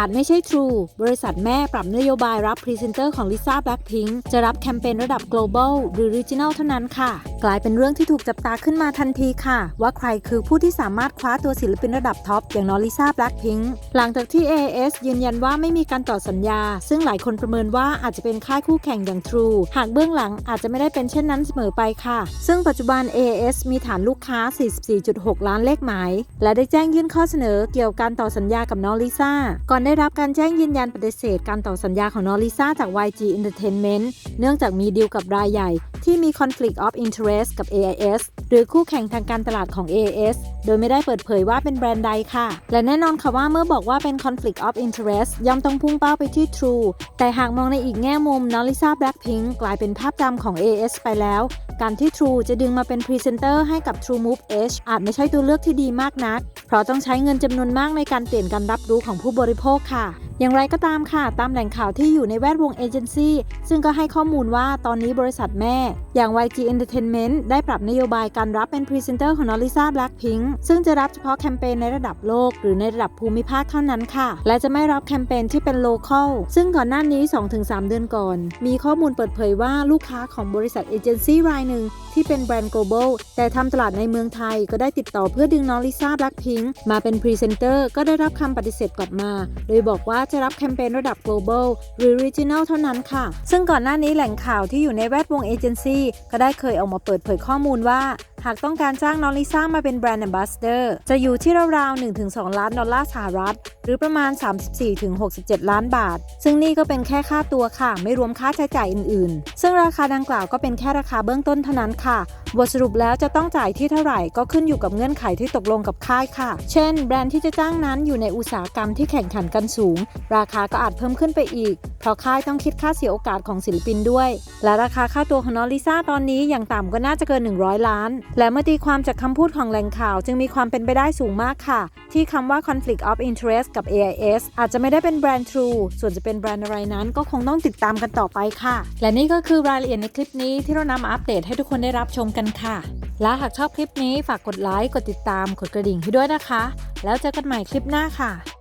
อาจไม่ใช่ True บริษัทแม่ปรับนโยบายรับพรีเซนเตอร์ของลิซ่าแบล็ p พิงจะรับแคมเปญระดับ global หรือ regional เท่านั้นค่ะ กลายเป็นเรื่องที่ถูกจับตาขึ้นมาทันทีค่ะ ว่าใครคือผู้ที่สามารถคว้าตัวศิลปินระดับท็อปอย่างน้องลิซ่าแบล็ p พิงหลังจากที่ AS ยืนยันว่าไม่มีการต่อสัญญา ซึ่งหลายคนประเมินว่าอาจจะเป็นค่ายคู่แข่งอย่าง True หากเบื้องหลังอาจจะไม่ได้เป็นเช่นนั้นเสมอไปค่ะ ซึ่งปัจจุบัน AS มีฐานลูกค้า 44.6 ล้านเลขหมาย และได้แจ้งยื่นข้อเสนอเกี่ยวกับการต่อสัญญากับน้องลิซ่าก่อนได้รับการแจ้งยืนยันปฏิเสธการต่อสัญญาของน้องลิซ่าจาก YG Entertainment เนื่องจากมีดีลกับรายใหญ่ ที่มี conflict of interest กับ AIS หรือคู่แข่งทางการตลาดของ AIS โดยไม่ได้เปิดเผยว่าเป็นแบรนด์ใดค่ะ และแน่นอนค่ะว่าเมื่อบอกว่าเป็น conflict of interest ย่อมต้องพุ่งเป้าไปที่ True แต่หากมองในอีกแง่มุมน้องลิซ่าแบล็ p พิงกลายเป็นภาพจำของ AIS ไปแล้ว การที่ True จะดึงมาเป็นพรีเซนเตอร์ให้กับ True Move Edge อาจไม่ใช่ตัวเลือกที่ดีมากนัก เพราะต้องใช้เงินจำนวนมากในการเปลี่ยนการรับรู้ของผู้บริโภคค่ะ อย่างไรก็ตามค่ะ ตามแหล่งข่าวที่อยู่ในแวดวงเอเจนซี่ซึ่งก็ให้ข้อมูลว่าตอนนี้บริษัทแม่ อย่าง YG Entertainment ได้ปรับนโยบายการรับเป็นพรีเซนเตอร์ของนอลิซาแบล็ p พิงซึ่งจะรับเฉพาะแคมเปญในระดับโลก หรือในระดับภูมิภาคเท่านั้นค่ะ และจะไม่รับแคมเปญที่เป็นโลเคอลซึ่งก่อนหน้านี้ 2-3 เดือนก่อน มีข้อมูลเปิดเผยว่าลูกค้าของบริษัทเอเจนซี่รายหนึ่ง ที่เป็นแบรนด์ global แต่ทำตลาดในเมืองไทยก็ได้ติดต่อเพื่อดึงน้องลิซ่าแบล็คพิงมาเป็นพรีเซนเตอร์ก็ได้รับคำปฏิเสธกลับมา โดยบอกว่าจะรับแคมเปญระดับ global หรือ regional เท่านั้นค่ะ ซึ่งก่อนหน้านี้แหล่งข่าวที่อยู่ในแวดวงเอเจนซี่ก็ได้เคยออกมาเปิดเผยข้อมูลว่าากต้องการจ้างน้องลิซ่ามาเป็นแบรนด์ a m b a s s a d o r จะอยู่ที่ราวๆ 1-2 ล้านดอลลาร์สหรัฐ หรือประมาณ 34-67 ล้านบาท ซึ่งนี่ก็เป็นแค่ค่าตัวค่ะ ไม่รวมค่าใช้จ่ายอื่นๆ ซึ่งราคาดังกล่าวก็เป็นแค่ราคาเบื้องต้นเท่านั้นค่ะ บทสรุปแล้วจะต้องจ่ายที่เท่าไหร่ก็ขึ้นอยู่กับเงื่อนไขที่ตกลงกับค่ายค่ะ เช่น แบรนด์ที่จะจ้างนั้นอยู่ในอุตสาหกรรมที่แข่งขันกันสูง ราคาก็อาจเพิ่มขึ้นไปอีก เพราะค่ายต้องคิดค่าเสียโอกาสของศิลปินด้วย และราคาค่าตัวของน้องลิซ่าตอนนี้อย่างต่ำก็น่าจะเกิน 100 ล้านและเมื่อตีความจากคำพูดของแหล่งข่าว จึงมีความเป็นไปได้สูงมากค่ะ ที่คำว่า conflict of interest กับ AIS อาจจะไม่ได้เป็นแบรนด์ True ส่วนจะเป็นแบรนด์อะไรนั้นก็คงต้องติดตามกันต่อไปค่ะ และนี่ก็คือรายละเอียดในคลิปนี้ที่เรานำมาอัปเดตให้ทุกคนได้รับชมกันค่ะ และหากชอบคลิปนี้ฝากกดไลค์กดติดตามกดกระดิ่งให้ด้วยนะคะ แล้วเจอกันใหม่คลิปหน้าค่ะ